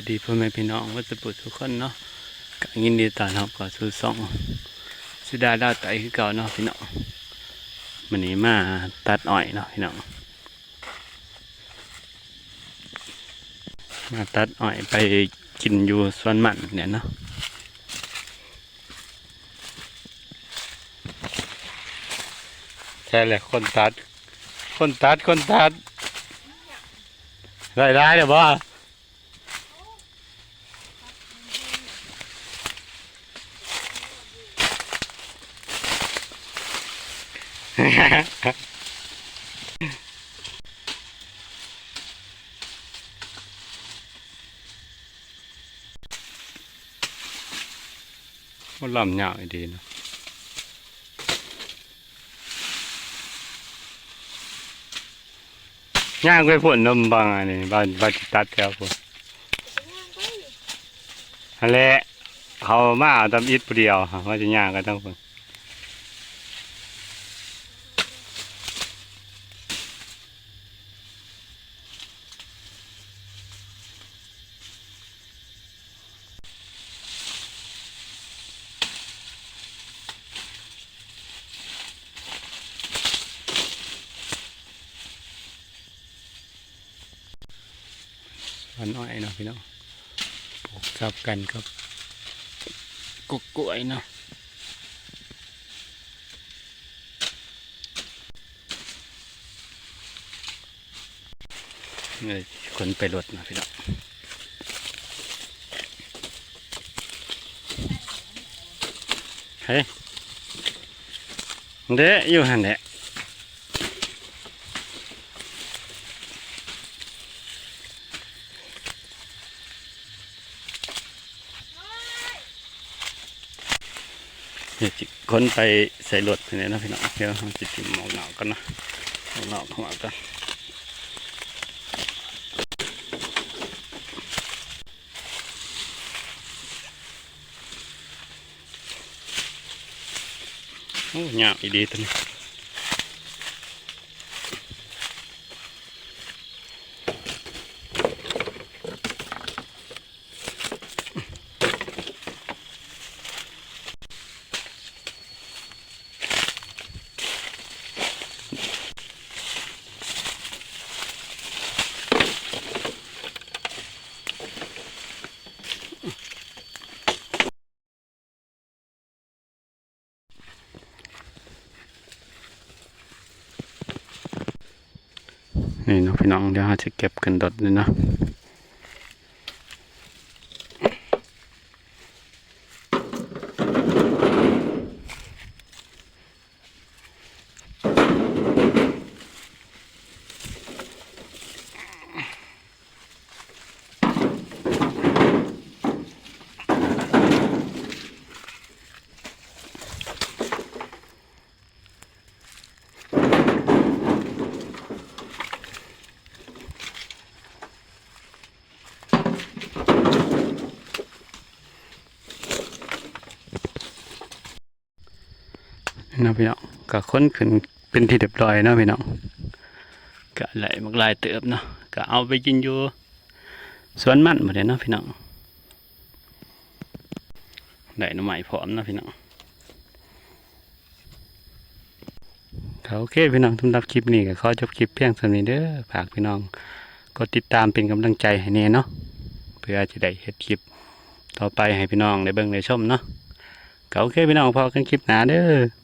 ายดีพ่อแม่พี่น้องวัสปุทุกคนเนาะก็ยินดีต้อนรับเข้าสู่สองสุดาดาวไตคือเก่าเนาะพี่น้องวันนี้มาตัดอ้อยเนาะพี่น้องมาตัดอ้อยไปกินอยู่สวนมันเนี่ยเนาะแค่แหละคนตัด คนตัดคนตัดได้ได้เดี๋ยวบ่ มันลำยาวดีเนอะย่างไปผลนมบางอันนี้บ้านบ้านจิตันอ้อยเนาะพี่น้องปลูกทับกันครับกุกกล้วยเนาะนี่คนไปรถนะพี่น้องเฮ้ยเด้อยู่หันแหละ เดี๋ยว จิคนไปใส่รถไปเนี่ยนะพี่น้องเดี๋ยวจิติมหมอกหนาวกันนะหมอกหนาวเข้ามากันโอ้ยาวอีดีตัวนี้ นี่เนาะพี่น้องเดี๋ยวเราจะเก็บกันดดนี่นะ นี่เนาะพี่น้องก็ค้นขึ้นเป็นที่เรียบร้อยนาะพี่น้องก็ไหลมักลายเติบเนาะก็เอาไปกินอยู่สวนมันหมดเลยเนาะพี่น้องได้หน่อไม้พร้อมนาะพี่น้องก็โอเคพี่น้องสำหรับคลิปนี้ก็ขอจบคลิปเพียงเท่านี้เด้อฝากพี่น้องกดติดตามเป็นกำลังใจให้แน่เนาะเพื่อจะได้เฮ็ดคลิปต่อไปให้พี่น้องได้เบิ่งได้ชมเนาะก็โอเคพี่น้องพอกันคลิปหนาเด้อ